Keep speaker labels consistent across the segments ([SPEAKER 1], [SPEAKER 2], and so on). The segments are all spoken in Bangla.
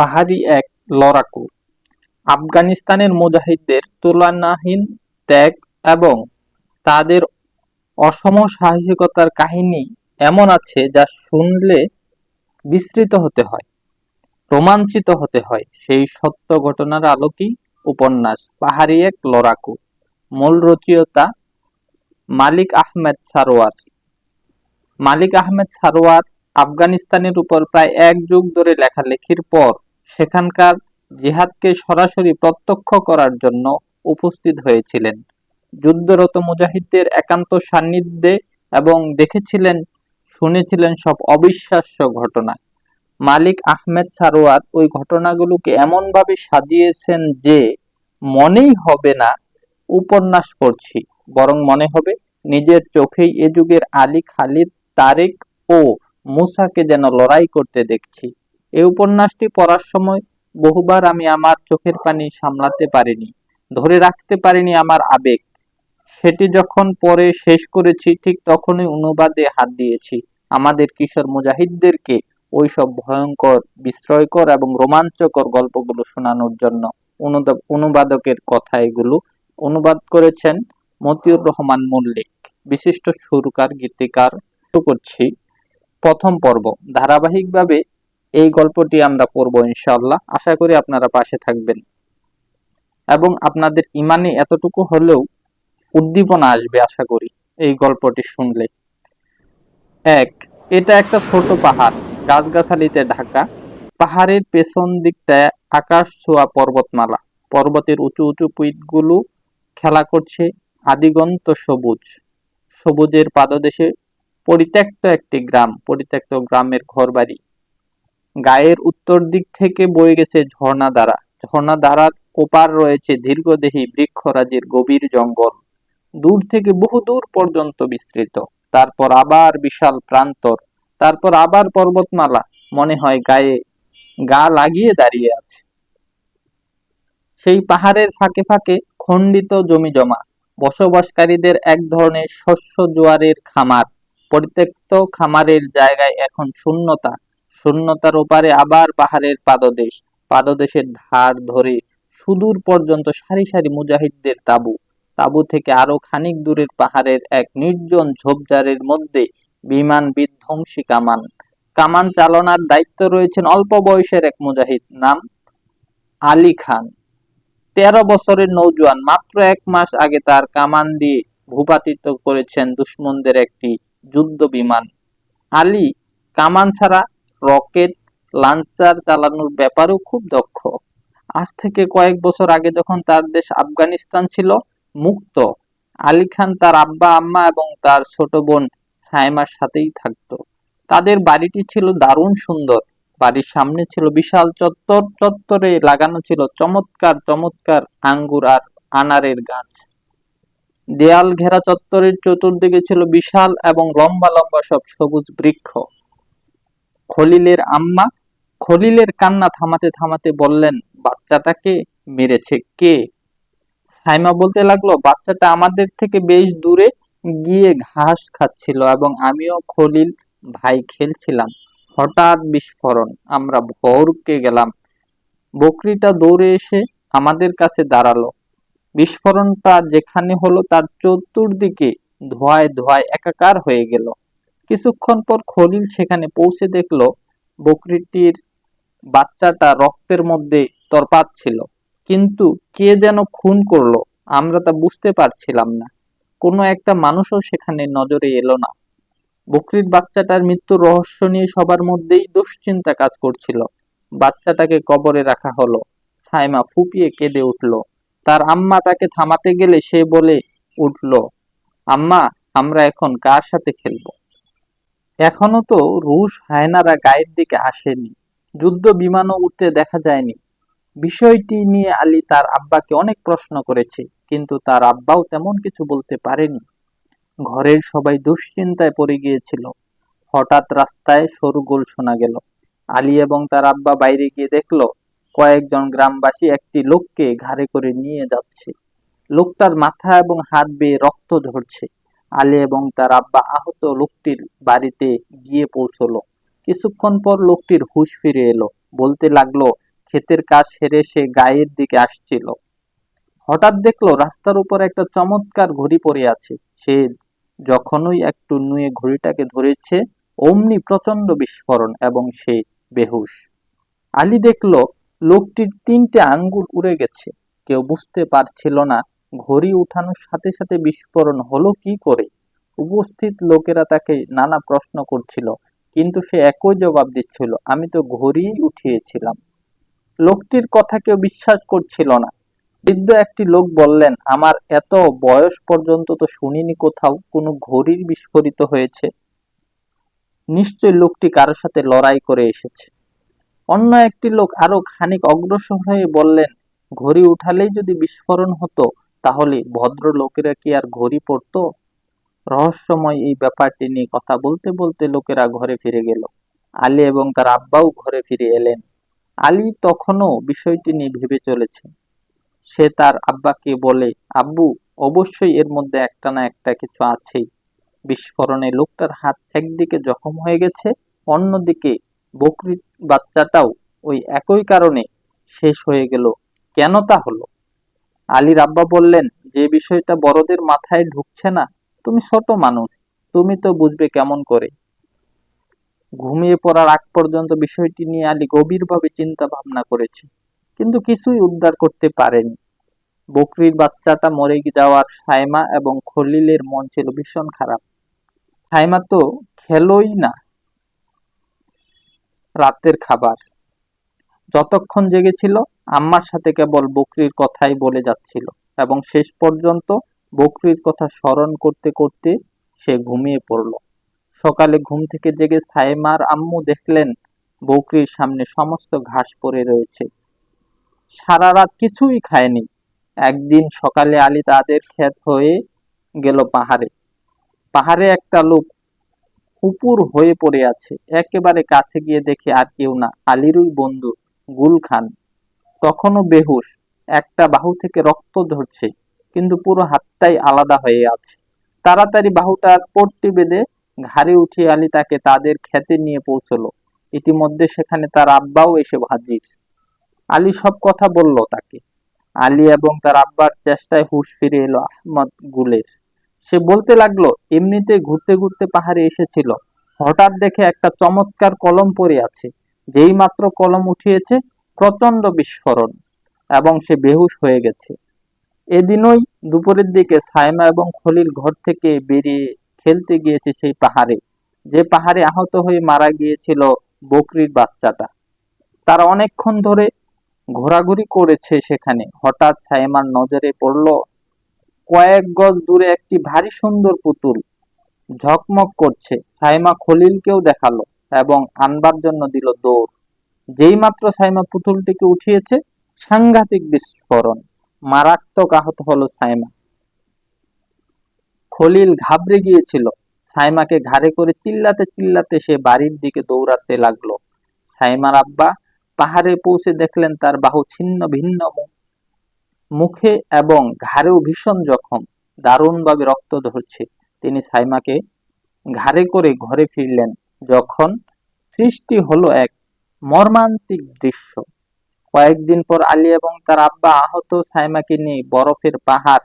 [SPEAKER 1] পাহাড়ি এক লড়াকু। আফগানিস্তানের মুজাহিদদের তুলনাহীন ত্যাগ এবং তাদের অসম সাহসিকতার কাহিনী এমন আছে যা শুনলে বিস্মৃত হতে হয়, রোমাঞ্চিত হতে হয়। সেই সত্য ঘটনার আলোকেই উপন্যাস, পাহাড়ি এক লড়াকু। মূল রচয়িতা মালিক আহমেদ সারোয়ার। মালিক আহমেদ সারোয়ার আফগানিস্তানের উপর প্রায় এক যুগ ধরে লেখালেখির পর সেখানকার জিহাদকে সরাসরি প্রত্যক্ষ করার জন্য উপস্থিত হয়েছিলেন। যুদ্ধরত মুজাহিদদের একান্ত সান্নিধ্যে এবং দেখেছিলেন, শুনেছিলেন সব অবিশ্বাস্য ঘটনা। মালিক আহমেদ সারোয়ার ওই ঘটনাগুলোকে এমনভাবে সাজিয়েছেন যে, মনেই হবে না, উপন্যাস পড়ছি, বরং মনে হবে নিজের চোখেই এ যুগের আলী খালিদ তারেক ও মুসাকে যেন লড়াই করতে দেখছি। এই উপন্যাসটি পড়ার সময় বহুবার আমি আমার চোখের পানি সামলাতে পারিনি, ধরে রাখতে পারিনি আমার আবেগ। সেটি যখন পরে শেষ করেছি, ঠিক তখনই অনুবাদে হাত দিয়েছি। আমাদের কিশোর মুজাহিদদেরকে ওই সব ভয়ঙ্কর, বিস্ময়কর এবং রোমাঞ্চকর গল্পগুলো শোনানোর জন্য অনুবাদকের কথা এগুলো অনুবাদ করেছেন মতিউর রহমান মল্লিক, বিশিষ্ট সুরকার, গীতিকার। করছি প্রথম পর্ব। ধারাবাহিকভাবে এই গল্পটি আমরা পড়ব ইনশাআল্লাহ। আশা করি আপনারা পাশে থাকবেন। এবং আপনাদের ইমানে এতটুকু হলেও উদ্দীপনা আসবে, আশা করি, এই গল্পটি শুনলে। এক, এটা একটা ছোট পাহাড়, গাছগাছালিতে ঢাকা। পাহাড়ের পেছন দিকটায় আকাশ ছোঁয়া পর্বতমালা। পর্বতের উঁচু উঁচু পিঠগুলো খেলা করছে, আদিগন্ত সবুজ। সবুজের পাদদেশে পরিত্যক্ত একটি গ্রাম, পরিত্যক্ত গ্রামের ঘরবাড়ি। গায়ের উত্তর দিক থেকে বয়ে গেছে ঝর্ণা দ্বারা। ঝর্ণা দ্বারার ওপার রয়েছে দীর্ঘদেহী বৃক্ষরাজির গভীর জঙ্গল। দূর থেকে বহু দূর পর্যন্ত বিস্তৃত। তারপর আবার বিশাল প্রান্তর। তারপর আবার পর্বতমালা। মনে হয় গায়ে গা লাগিয়ে দাঁড়িয়ে আছে। সেই পাহাড়ের ফাঁকে ফাঁকে খণ্ডিত জমি জমা। বসবাসকারীদের এক ধরনের শস্য জোয়ারের খামার। পরিত্যক্ত খামারের জায়গায় এখন শূন্যতা। শূন্যতার ওপারে আবার পাহাড়ের পাদদেশ। পাদদেশের ধার ধরে সুদূর পর্যন্ত সারি সারি মুজাহিদদের তাবু। তাঁবু থেকে আরও খানিক দূরের পাহাড়ের এক নির্জন ঝোপঝাড়ের মধ্যে বিমান বিধ্বংসী কামান। কামান চালনার দায়িত্ব রয়েছেন অল্প বয়সের এক মুজাহিদ, নাম আলী খান। তেরো বছরের নৌজওয়ান মাত্র এক মাস আগে তার কামান দিয়ে ভূপাতিত করেছেন দুশ্মনদের একটি যুদ্ধ বিমান। আলী কামান ছাড়া রকেট লাঞ্চার চালানোর ব্যাপারেও খুব দক্ষ। আজ থেকে কয়েক বছর আগে যখন তার দেশ আফগানিস্তান ছিল, মুক্ত, আলী খান তার আব্বা, আম্মা এবং তার ছোট বোন সাইমার সাথেই থাকতো। তাদের বাড়িটি ছিল দারুণ সুন্দর। বাড়ির সামনে ছিল বিশাল চত্বর, চত্বরে লাগানো ছিল চমৎকার চমৎকার আঙ্গুর আর আনারের গাছ। দেয়াল ঘেরা চত্বরের চতুর্দিকে ছিল বিশাল এবং লম্বা লম্বা সব সবুজ বৃক্ষ। খলিলের আম্মা খলিলের কান্না থামাতে থামাতে বললেন, বাচ্চাটাকে মেরেছে কে? সাইমা বলতে লাগল, বাচ্চাটা আমাদের থেকে বেশ দূরে গিয়ে ঘাস খাচ্ছিল এবং আমিও খলিল ভাই খেলছিলাম। হঠাৎ বিস্ফোরণ, আমরা ভরকে গেলাম। বকরিটা দৌড়ে এসে আমাদের কাছে দাঁড়াল। বিস্ফোরণটা যেখানে হলো তার চতুর্দিকে ধোঁয়ায় ধোঁয়ায় একাকার হয়ে গেল। কিছুক্ষণ পর খলিল সেখানে পৌঁছে দেখল, বকরিটির বাচ্চাটা রক্তের মধ্যে তরপাচ্ছিল কিন্তু কে যেন খুন করল, আমরা তা বুঝতে পারছিলাম না। কোনো একটা মানুষও সেখানে নজরে এলো না। বকরির বাচ্চাটার মৃত্যুর রহস্য নিয়ে সবার মধ্যেই দুশ্চিন্তা কাজ করছিল। বাচ্চাটাকে কবরে রাখা হলো। সাইমা ফুপিয়ে কেঁদে উঠল। তার আম্মা তাকে থামাতে গেলে সে বলে উঠল, আম্মা, আমরা এখন কার সাথে খেলব? এখনও তো রুশ হায়নারা গায়ের দিকে আসেনি। যুদ্ধ বিমানও উঠতে দেখা যায়নি। বিষয়টি নিয়ে আলী তার আব্বাকে অনেক প্রশ্ন করেছে, কিন্তু তার আব্বাও তেমন কিছু বলতে পারেনি। ঘরের সবাই দুশ্চিন্তায় পড়ে গিয়েছিল। হঠাৎ রাস্তায় সরুগোল শোনা গেল। আলী এবং তার আব্বা বাইরে গিয়ে দেখল, কয়েকজন গ্রামবাসী একটি লোককে ঘাড়ে করে নিয়ে যাচ্ছে। লোকটার মাথা এবং হাত বেয়ে রক্ত ঝরছে। আলী এবং তার আব্বা আহত লোকটির বাড়িতে গিয়ে পৌঁছলো। কিছুক্ষণ পর লোকটির হুশ ফিরে এলো। বলতে লাগল, ক্ষেতের কাজ সেরে সে গায়ের দিকে আসছিল। হঠাৎ দেখল, রাস্তার উপর একটা চমৎকার ঘড়ি পড়ে আছে। সে যখনই একটু নুয়ে ঘড়িটাকে ধরেছে, অমনি প্রচণ্ড বিস্ফোরণ এবং সে বেহুশ। আলী দেখল, লোকটির তিনটে আঙ্গুল উড়ে গেছে। কেউ বুঝতে পারছিল না ঘড়ি উঠানোর সাথে সাথে বিস্ফোরণ হলো কি করে? উপস্থিত লোকেরা তাকে নানা প্রশ্ন করছিল, কিন্তু সে একই জবাব দিচ্ছিল, আমি তো ঘড়িই উঠিয়েছিলাম। লোকটির কথা কেউ বিশ্বাস করছিল না। বৃদ্ধ একটি লোক বললেন, আমার এত বয়স পর্যন্ত তো শুনিনি কোথাও কোনো ঘড়ির বিস্ফোরিত হয়েছে। নিশ্চয় লোকটি কারোর সাথে লড়াই করে এসেছে। অন্য একটি লোক আরও খানিক অগ্রসর হয়ে বললেন, ঘড়ি উঠালেই যদি বিস্ফোরণ হতো তাহলে ভদ্র লোকেরা কি আর ঘড়ি পড়তো? রহস্যময় এই ব্যাপারটি নিয়ে কথা বলতে বলতে লোকেরা ঘরে ফিরে গেল। আলী এবং তার আব্বাও ঘরে ফিরে এলেন। আলী তখনও বিষয়টি নিয়ে ভেবে চলেছে। সে তার আব্বাকে বলে, আব্বু, অবশ্যই এর মধ্যে একটা না একটা কিছু আছেই। বিস্ফোরণে লোকটার হাত একদিকে জখম হয়ে গেছে, অন্যদিকে বকরির বাচ্চাটাও ওই একই কারণে শেষ হয়ে গেল। কেন তা হলো আলীর আব্বা বললেন, যে বিষয়টা বড়দের মাথায় ঢুকছে না, তুমি ছোট মানুষ, তুমি তো বুঝবে কেমন করে। ঘুমিয়ে পড়ার আগ পর্যন্ত বিষয়টি নিয়ে আলী গভীরভাবে চিন্তা ভাবনা করেছে, কিন্তু কিছুই উদ্ধার করতে পারেনি। বকরির বাচ্চাটা মরে যাওয়ার সাইমা এবং খলিলের মন ছিল ভীষণ খারাপ। সাইমা তো খেলোই না। রাতের খাবার। যতক্ষণ জেগেছিল আম্মার সাথে কেবল বকরির কথাই বলে যাচ্ছিল এবং শেষ পর্যন্ত বকরির কথা স্মরণ করতে করতে সে ঘুমিয়ে পড়ল। সকালে ঘুম থেকে জেগে সাইমার আম্মু দেখলেন বকরির সামনে সমস্ত ঘাস পড়ে রয়েছে। সারা রাত কিছুই খায়নি। একদিন সকালে আলী তাদের ক্ষেত হয়ে গেল পাহাড়ে। পাহাড়ে একটা লোক উপুর হয়ে পড়ে আছে। একেবারে কাছে গিয়ে দেখে আর কেউ না, আলিরই বন্ধু। গুল খান। তখনও বেহুশ, একটা বাহু থেকে রক্ত ঝরছে, কিন্তু পুরো হাতটাই আলাদা হয়ে আছে। তাড়াতাড়ি বাহুটার পট্টি বেঁধে ঘাড়ে উঠিয়ে আলী তাকে তাদের খেতে নিয়ে পৌঁছলো। ইতিমধ্যে সেখানে তার আব্বাও এসে হাজির। আলী সব কথা বলল তাকে। আলী এবং তার আব্বার চেষ্টায় হুশ ফিরে এলো আহমদ গুলের। সে বলতে লাগল, এমনিতে ঘুরতে ঘুরতে পাহাড়ে এসেছিল। হঠাৎ দেখে একটা চমৎকার কলম পড়ে আছে। যেই মাত্র কলম উঠিয়েছে প্রচণ্ড বিস্ফোরণ এবং সে বেহুশ হয়ে গেছে। এদিনই দুপুরের দিকে সাইমা এবং খলিল ঘর থেকে বেরিয়ে খেলতে গিয়েছে সেই পাহাড়ে। যে পাহাড়ে আহত হয়ে মারা গিয়েছিল বকরির বাচ্চাটা। তারা অনেকক্ষণ ধরে ঘোরাঘুরি করেছে সেখানে। হঠাৎ সাইমার নজরে পড়ল কয়েক গজ দূরে একটি ভারী সুন্দর পুতুল। ঝকমক করছে। সাইমা খলিলকেও দেখাল। এবং আনবার জন্য দিল দৌড়। যেই মাত্র সাইমা পুতুলটিকে উঠিয়েছে, সাংঘাতিক বিস্ফোরণ। মারাত্মক আহত হলো সাইমা। খলিল ঘাবড়ে গিয়েছিল। সাইমাকে ঘাড়ে করে চিল্লাতে চিল্লাতে সে বাড়ির দিকে দৌড়াতে লাগল। সাইমার আব্বা পাহাড়ে পৌঁছে দেখলেন তার বাহু ছিন্ন ভিন্ন মুখে এবং ঘাড়েও ভীষণ জখম। দারুণভাবে রক্ত ধরছে। তিনি সাইমাকে ঘাড়ে করে ঘরে ফিরলেন। যখন সৃষ্টি হলো এক মর্মান্তিক দৃশ্য। কয়েকদিন পর আলী এবং তার আব্বা আহত সাইমাকে নিয়ে বরফের পাহাড়,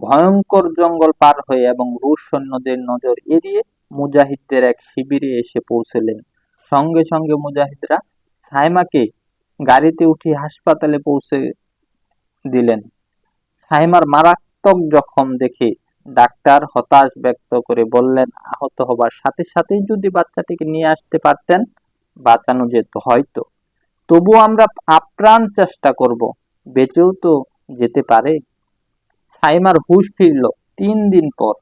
[SPEAKER 1] ভয়ঙ্কর জঙ্গল পার হয়ে এবং রুশ সৈন্যদের নজর এড়িয়ে মুজাহিদদের এক শিবিরে এসে পৌঁছলেন। সঙ্গে সঙ্গে মুজাহিদরা সাইমাকে গাড়িতে উঠে হাসপাতালে পৌঁছে দিলেন। সাইমার মারাত্মক জখম দেখে ডাক্তার হতাশ ব্যক্ত করে বললেন, আহত হবার সাথে সাথেই যদি বাচ্চাটিকে নিয়ে আসতে পারতেন, বাঁচানো যেত হয়তো। তবু আমরা আপ্রাণ চেষ্টা করব। বেঁচেও তো যেতে পারে। সাইমার হুশ ফিরল। তিন দিন পর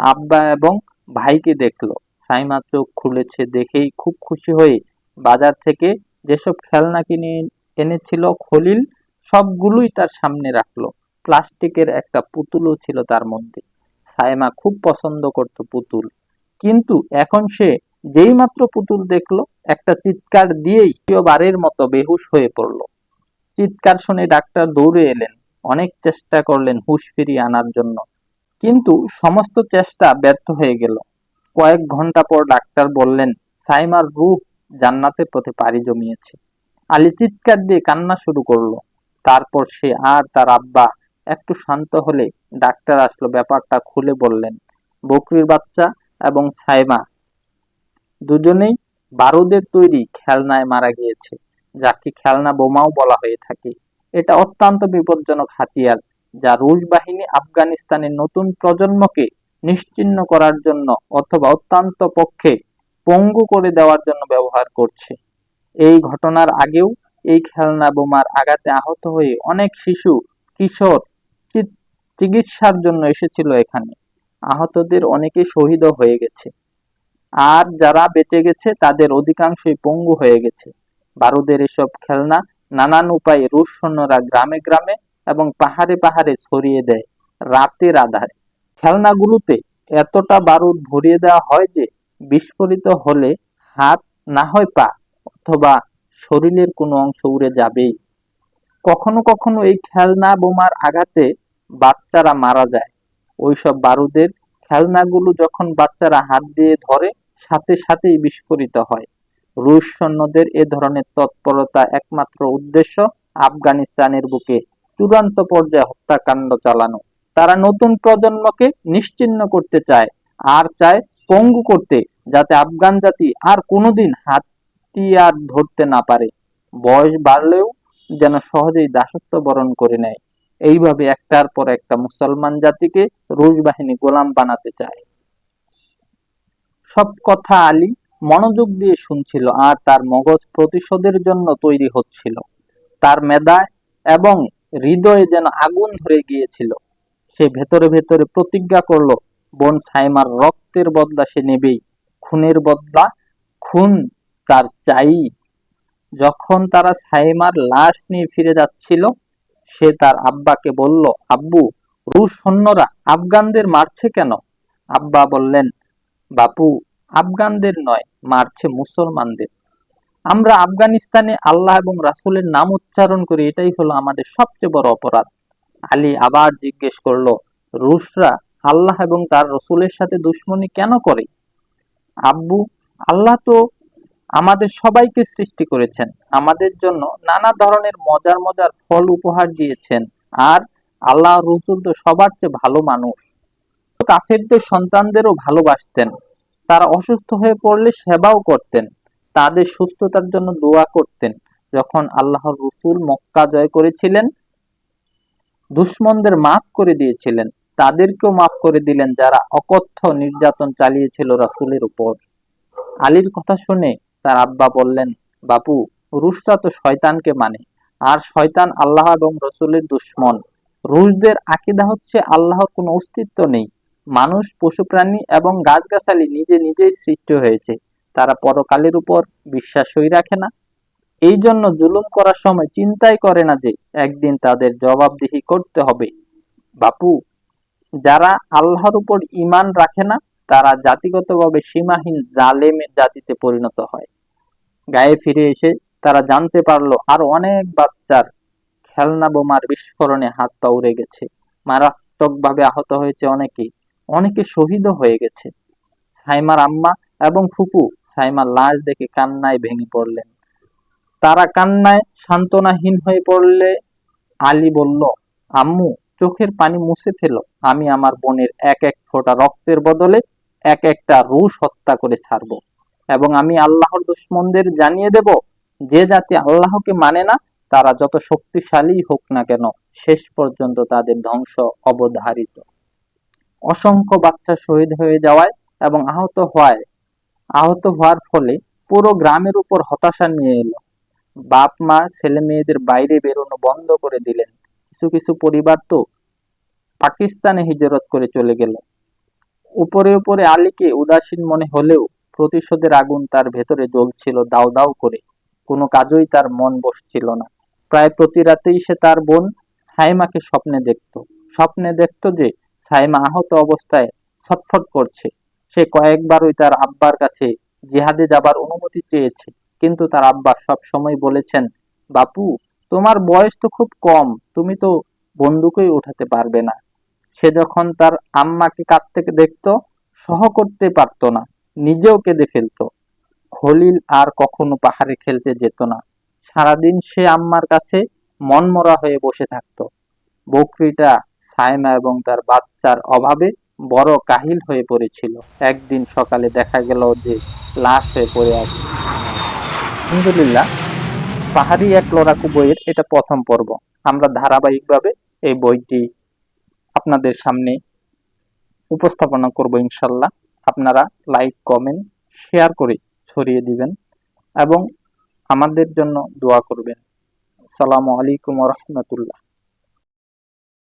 [SPEAKER 1] আব্বা এবং ভাইকে দেখল। সাইমা চোখ খুলেছে দেখেই খুব খুশি হয়ে বাজার থেকে যেসব খেলনা কিনে এনেছিল খলিল, সবগুলোই তার সামনে রাখল। প্লাস্টিকের একটা পুতুলও ছিল তার মধ্যে। সাইমা খুব পছন্দ করত পুতুল। কিন্তু এখন সে যেই মাত্র পুতুল দেখল, একটা চিৎকার দিয়েই বারের মতো বেহুশ হয়ে পড়ল। চিৎকার শুনে ডাক্তার দৌড়ে এলেন। অনেক চেষ্টা করলেন হুশ ফিরিয়ে আনার জন্য। কিন্তু সমস্ত চেষ্টা ব্যর্থ হয়ে গেল। কয়েক ঘণ্টা পর ডাক্তার বললেন সাইমার রূপ জান্নাতের পথে পাড়ি জমিয়েছে। আলী চিৎকার দিয়ে কান্না শুরু করল। তারপর সে আর তার আব্বা একটু শান্ত হলে ডাক্তার আসলো, ব্যাপারটা খুলে বললেন। বকরির বাচ্চা এবং সাইমা। দুজনেই বারুদের তৈরি খেলনায় মারা গিয়েছে, যাকে খেলনা বোমাও বলা হয়ে থাকে। এটা অত্যন্ত বিপজ্জনক হাতিয়ার, যা রুশ বাহিনী আফগানিস্তানের নতুন প্রজন্মকে নিশ্চিহ্ন করার জন্য অথবা অত্যন্ত পক্ষে পঙ্গু করে দেওয়ার জন্য ব্যবহার করছে। এই ঘটনার আগেও এই খেলনা বোমার আঘাতে আহত হয়ে অনেক শিশু, কিশোর চিকিৎসার জন্য এসেছিল এখানে। আহতদের অনেকে শহীদও হয়ে গেছে। আর যারা বেঁচে গেছে, তাদের অধিকাংশই পঙ্গু হয়ে গেছে। বারুদের এসব খেলনা নানান উপায়ে রুশ সৈন্যরা গ্রামে গ্রামে এবং পাহাড়ে পাহাড়ে ছড়িয়ে দেয় রাতের আধারে। খেলনাগুলোতে এতটা বারুদ ভরিয়ে দেওয়া হয় যে বিস্ফোরিত হলে হাত না হয় পা অথবা শরীরের কোনো অংশ উড়ে যাবেই। কখনো কখনো এই খেলনা বোমার আঘাতে বাচ্চারা মারা যায়। ওইসব বারুদের খেলনাগুলো যখন বাচ্চারা হাত দিয়ে ধরে, সাথে সাথেই বিস্ফোরিত হয়। রুশ সৈন্যদের এ ধরনের তৎপরতা একমাত্র উদ্দেশ্য আফগানিস্তানের বুকে চূড়ান্ত পর্যায়ে হত্যাকাণ্ড চালানো। তারা নতুন প্রজন্মকে নিশ্চিহ্ন করতে চায়, আর চায় পঙ্গু করতে, যাতে আফগান জাতি আর কোনোদিন হাতিয়ার ধরতে না পারে। বয়স বাড়লেও যেন সহজেই দাসত্ব বরণ করে নেয়। এইভাবে একটার পর একটা মুসলমান জাতিকে রুশ বাহিনী গোলাম বানাতে চায়। সব কথা আলী মনোযোগ দিয়ে শুনছিল আর তার মগজ প্রতিশোধের জন্য তৈরি হচ্ছিল। তার মেধায় এবং হৃদয়ে যেন আগুন ধরে গিয়েছিল। সে ভেতরে ভেতরে প্রতিজ্ঞা করল, বোন সাইমার রক্তের বদলা সে নেবেই, খুনের বদলা খুন তার চাই। যখন তারা সাইমার লাশ নিয়ে ফিরে যাচ্ছিল সে তার আব্বাকে বলল, আব্বু, রুশ সৈন্যরা আফগানদের মারছে কেন? আব্বা বললেন, বাপু, আফগানদের নয়, মারছে মুসলমানদের। আমরা আফগানিস্তানে আল্লাহ এবং রাসূলের নাম উচ্চারণ করি, এটাই হলো আমাদের সবচেয়ে বড় অপরাধ। আলী আবার জিজ্ঞেস করল, রুশরা আল্লাহ এবং তার রসুলের সাথে দুশ্মনী কেন করে? আব্বু, আল্লাহ তো আমাদের সবাইকে সৃষ্টি করেছেন। আমাদের জন্য নানা ধরনের মজার মজার ফল উপহার দিয়েছেন। আর আল্লাহ রসুল তো সবার চেয়ে ভালো মানুষ। কাফেরদের সন্তানদেরও ভালোবাসতেন। তারা অসুস্থ হয়ে পড়লে সেবাও করতেন। তাদের সুস্থতার জন্য দোয়া করতেন। যখন আল্লাহর রসুল মক্কা জয় করেছিলেন, দুশ্মনদের মাফ করে দিয়েছিলেন। তাদেরকেও মাফ করে দিলেন যারা অকথ্য নির্যাতন চালিয়েছিল রাসুলের উপর। আলীর কথা শুনে তার আব্বা বললেন, বাপু, রুশরা তো শয়তানকে মানে আর শয়তান আল্লাহ এবং রসুলের দুশ্মন। রুশদের আকিদা হচ্ছে আল্লাহর কোনো অস্তিত্ব নেই। মানুষ পশু প্রাণী এবং গাছগাছালি নিজে নিজেই সৃষ্টি হয়েছে। তারা পরকালের উপর বিশ্বাসই রাখে না। এই জন্য জুলুম করার সময় চিন্তাই করে না যে একদিন তাদের জবাবদিহি করতে হবে। বাপু, যারা আল্লাহর উপর ঈমান রাখে না তারা জাতিগতভাবে সীমাহীন জালেমের জাতিতে পরিণত হয়। গায়ে ফিরে এসে তারা জানতে পারল আর অনেক বাচ্চার খেলনা বোমার বিস্ফোরণে হাত পা উড়ে গেছে। মারাত্মকভাবে আহত হয়েছে অনেকে। অনেকে শহীদও হয়ে গেছে। সাইমার আম্মা এবং ফুপু সাইমার লাশ দেখে কান্নায় ভেঙে পড়লেন। তারা কান্নায় সান্ত্বনাহীন হয়ে পড়লে আলী বলল, আম্মু, চোখের পানি মুছে ফেলো। আমি আমার বোনের এক এক ফোঁটা রক্তের বদলে এক একটা রুশ হত্যা করে ছাড়বো। এবং আমি আল্লাহর দুশ্মনদের জানিয়ে দেব, যে জাতি আল্লাহকে মানে না, তারা যত শক্তিশালী হোক না কেন, শেষ পর্যন্ত তাদের ধ্বংস অবধারিত। অসংখ্য বাচ্চা শহীদ হয়ে যাওয়ায় এবং আহত হওয়ায়, আহত হওয়ার ফলে পুরো গ্রামের উপর হতাশা নিয়ে এলো। বাপ, মা, ছেলে মেয়েদের বাইরে বেরোনো বন্ধ করে দিলেন। কিছু কিছু পরিবার তো পাকিস্তানে হিজরত করে চলে গেল। উপরে উপরে আলীকে উদাসীন মনে হলেও প্রতিশোধের আগুন তার ভেতরে জ্বলছিল দাও দাও করে। কোনো কাজই তার মন বসছিল না। প্রায় প্রতি রাতেই সে তার বোন সাইমাকে স্বপ্নে দেখত। স্বপ্নে দেখত যে সাইমা আহত অবস্থায় ছটফট করছে। সে কয়েকবারই তার আব্বার কাছে জিহাদে যাবার অনুমতি চেয়েছে, কিন্তু তার আব্বা সব সময় বলেছেন, বাপু, তোমার বয়স তো খুব কম, তুমি তো বন্দুকই উঠাতে পারবে না। সে যখন তার আম্মাকে কাঁদতে দেখতো, সহ করতে পারতো না, নিজেও কেঁদে ফেলতো। খলিল আর কখনো পাহাড়ে খেলতে যেত না। সারাদিন সে আম্মার কাছে মনমরা হয়ে বসে থাকতো। বকরিটা সাইমা এবং তার বাচ্চার অভাবে বড় কাহিল হয়ে পড়েছিল। একদিন সকালে দেখা গেল যে লাশ হয়ে পড়ে আছে। আলহামদুলিল্লাহ, পাহাড়ি এক লড়াকু বইয়ের এটা প্রথম পর্ব। আমরা ধারাবাহিকভাবে এই বইটি আপনাদের সামনে উপস্থাপনা করব ইনশাল্লাহ। আপনারা লাইক কমেন্ট শেয়ার করে ছড়িয়ে দিবেন এবং আমাদের জন্য দোয়া করবেন। আসসালামু আলাইকুম রহমতুল্লাহ।